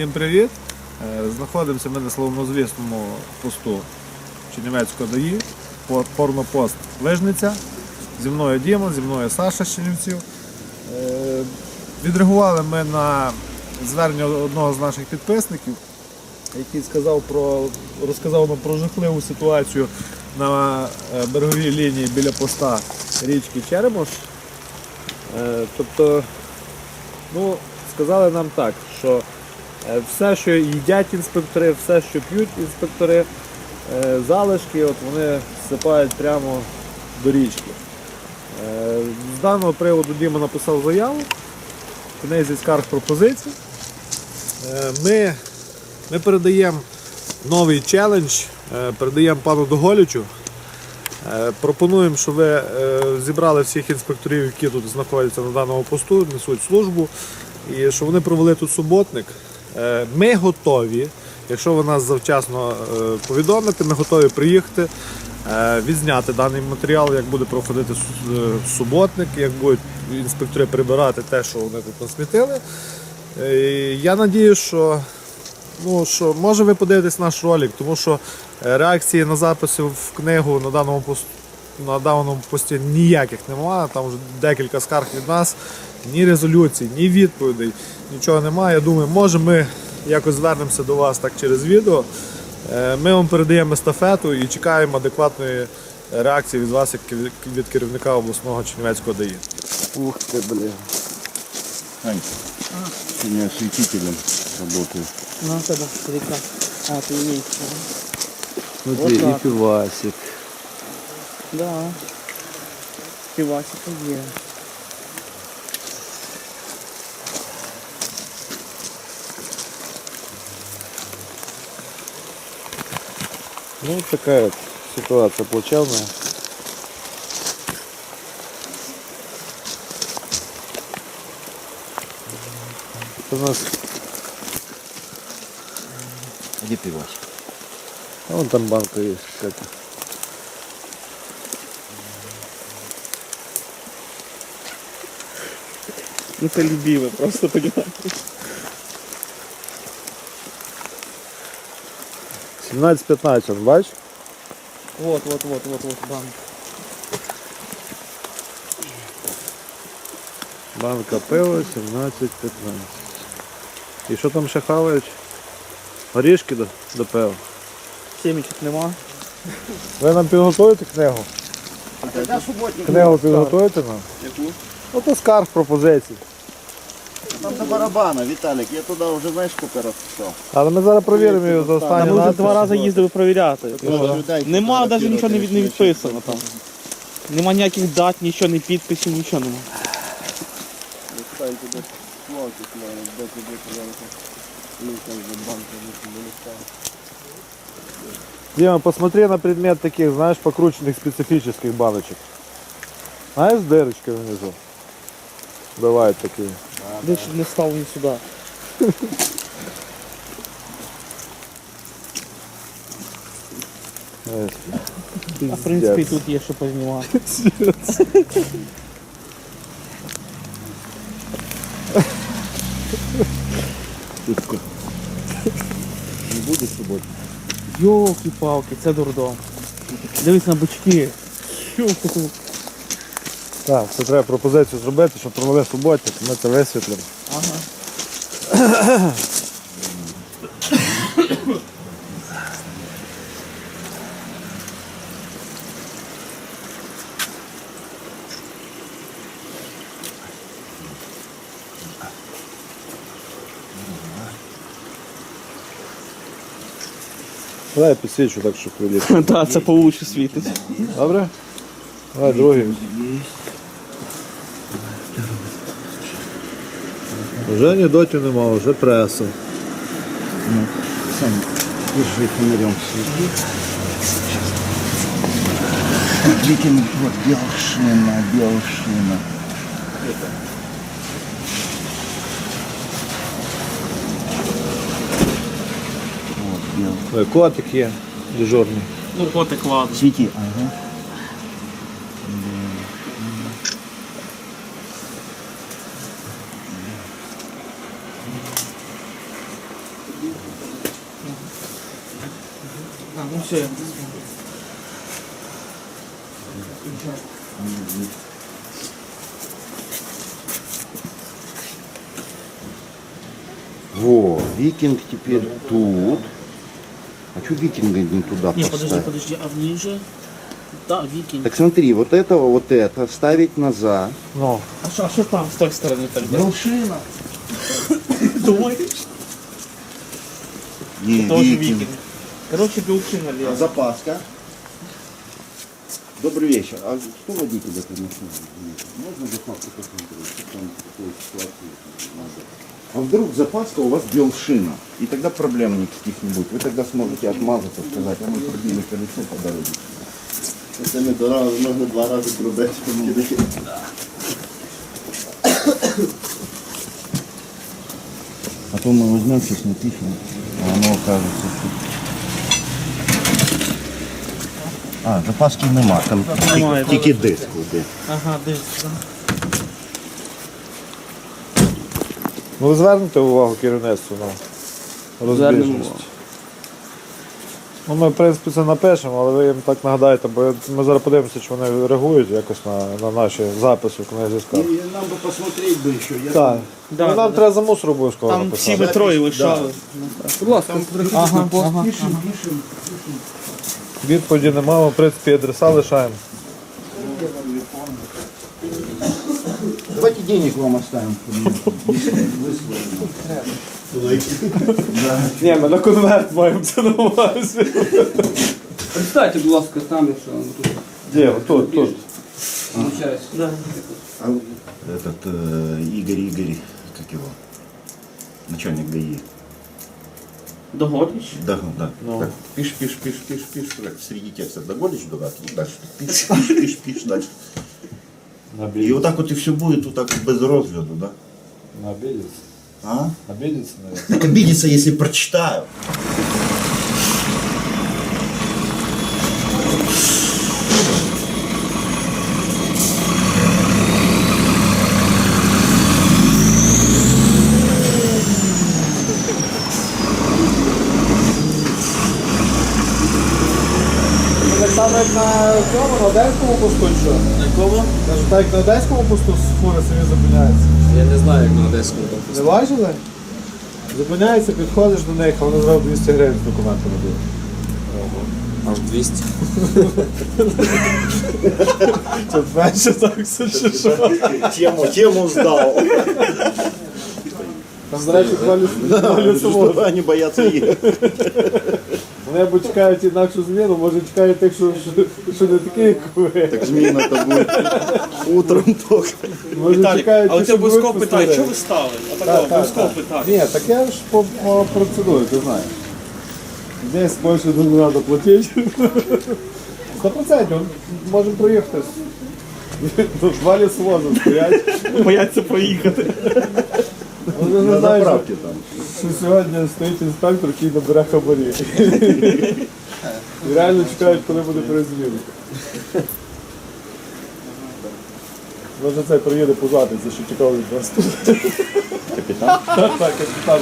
Всім привіт! Е, Знаходимося ми на славнозвісному посту Чернівецького ДАІ, порнопост Вижниця. Зі мною Діма, зі мною Саша з Чернівців. Е, Відреагували ми на звернення одного з наших підписників, який сказав про, розказав нам про жахливу ситуацію на е, береговій лінії біля поста річки Черемош. Тобто Ну, сказали нам так, що все, що їдять інспектори, все, що п'ють інспектори, е, залишки, от вони всипають прямо до річки. Е, З даного приводу Діма написав заяву, в книзі скарг пропозицій. Е, Ми, ми передаємо новий челендж, е, передаємо пану Доголічу. Е, Пропонуємо, щоб ви е, зібрали всіх інспекторів, які тут знаходяться на даному посту, несуть службу, і щоб вони провели тут суботник. Е, Ми готові, якщо ви нас завчасно е, повідомите, ми готові приїхати, е, відзняти даний матеріал, як буде проходити суботник, як будуть інспектори прибирати те, що вони тут насмітили. Я надію, що Ну що, може ви подивитесь наш ролик, тому що реакції на записи в книгу на даному пост, на даному пості ніяких немає. Там вже декілька скарг від нас, ні резолюцій, ні відповідей, нічого немає. Я думаю, може ми якось звернемося до вас так через відео. Е, Ми вам передаємо естафету і чекаємо адекватної реакції від вас, як від керівника обласного Чернівецького ДАІ. Ух ты, блин. Ань, сегодня осветителем работаю. Ну, тогда река. А, ты имеешь. Смотри, Вот и так. пивасик. Да. Пивасика є. Ну, такая вот ситуация плачевная. Это у нас, Где пивасик? а вон там банка есть какая-то. Ну це любимый, просто понимаешь. 17-15, он, бачиш? Вот, вот, вот, вот, вот, банк. Банка пива 17-15. І що там ще хавають? Горішки до, до пива. Семечек нема. Ви нам підготуєте книгу? Книгу підготуєте нам? Яку? Ну то скарг пропозицій. Там до барабана, Виталик, я туда уже знаешь сколько раз писал. Але ми зараз перевіримо її за Там останній ми вже надпис. два рази їздили перевіряти. Людей Нема навіть нічого не, від- не фотографировать, відписано там. Нема ніяких дат, нічого, ні підписів, нічого нема. Ставим туда свалки, наверное, дай тебе, пожалуйста. Ну, там же банка, ну, не ставим. Дима, посмотри на предмет таких, знаешь, покрученных специфических баночек. Знаешь, с дырочкой внизу? Бывают такие. Щоб не він сюди. Знаешь. А в принципі тут є що познімати. Не будет субботы? Йолки-палки, це дурдом. Дивись на бочки. Йолки. Так, це треба пропозицію зробити, щоб провели суботник, ми це висвітлимо. Ага. Давай я підсвічу так, щоб виліт. Так, це получше світить. Добре? Давай другий. Вже анекдотів нема, вже преса. Сань, держи фонарем свети. Смотрите, вот белшина, белшина. Ой, Котик є дежурний. Ну, котик ладно. Свети, ага. Все. Во, викинг теперь тут. А что викинга не туда Не, подожди, поставить? подожди, а ниже? Да, викинг. Так смотри, вот этого, вот это ставить назад. Ну, А що, а що там з тої сторони так? Белшина. Думаєш? Не, Тоже викинг. Короче, белшина А лезет. запаска. Добрый вечер. А что водитель этой машины? Можно запаску посмотреть? Что там такой ситуации надо? А вдруг запаска у вас белшина, и тогда проблем никаких не будет. Вы тогда сможете отмазаться, сказать, а мы пробили колесо по дороге. Цими дорогами можна два рази пробити. А то мы возьмем сейчас напишем, а оно окажется, что... А, запаски нема, там Немає, тільки, тільки диск один. Ага, да. ну ви звернете увагу керівництву на розбіжність. Ну, ми, в принципі, це напишемо, але ви їм так нагадаєте, бо ми зараз подивимося, чи вони реагують якось на, на наші записи в книзі скарг. Нам бы посмотреть бы еще. Я Так. Да, ну, нам да, треба за мусор обов'язково Там всі написати. ви троє лишали. Будь ласка, Ага, ага. Пишем, пишем. Відповіді немає, в принципі, адреса лишаємо. Давайте денег вам оставим. Ні, ми на конверт маємо це на увазі. Представьте, будь ласка, там, якщо ну, тут Де, тут, тут. виходить. Да. Этот э, Игорь Игорь, как его? Начальник ГАИ. Догодиш? Да, да. Ну. Так, пишешь, пишешь, пишешь, пишешь, пишешь, так, среди текста догодишь, дурак, и дальше пишешь, пишешь, пишешь, пишешь дальше. И вот так вот и все будет, вот так без розгляду, да? Обідеться. А? Обідеться, навіть. Так обидится, если прочитаю. На цьому, на Одеському посту, що? На якому? Кажу, так як на Одеському посту фури собі зупиняються. Я не знаю, як на Одеському там. Не бачили? Зупиняється, підходиш до них, а вони зразу 200 гривень з документами дають. Аж 200. Це менше такси чи що? Тему, тему сдал. Там, до речі, два ліс- два лісовози. Что они боятся. Вони або чекають інакшу зміну, може чекають тих, що, що, що не такі, як ви. Так змена-то будет утром только. Може Віталік, чекають, але ті, що обов'язково будуть питай, що ви стали? Так, Отако, так, обов'язково так. питай. Ні, так я ж по, по процедурі, ти знаєш. Десь більше не треба платити. Сто процентів, можемо проїхати. Тут два лісовози стоять. Бояться проїхати. Вони не знають, що- що сьогодні стоїть інспектор, який набере хабарі. І реально чекають, коли буде перезвінок. Може цей приїде позатися, що чекав від вас тут. Капітан? Так, так, капітан.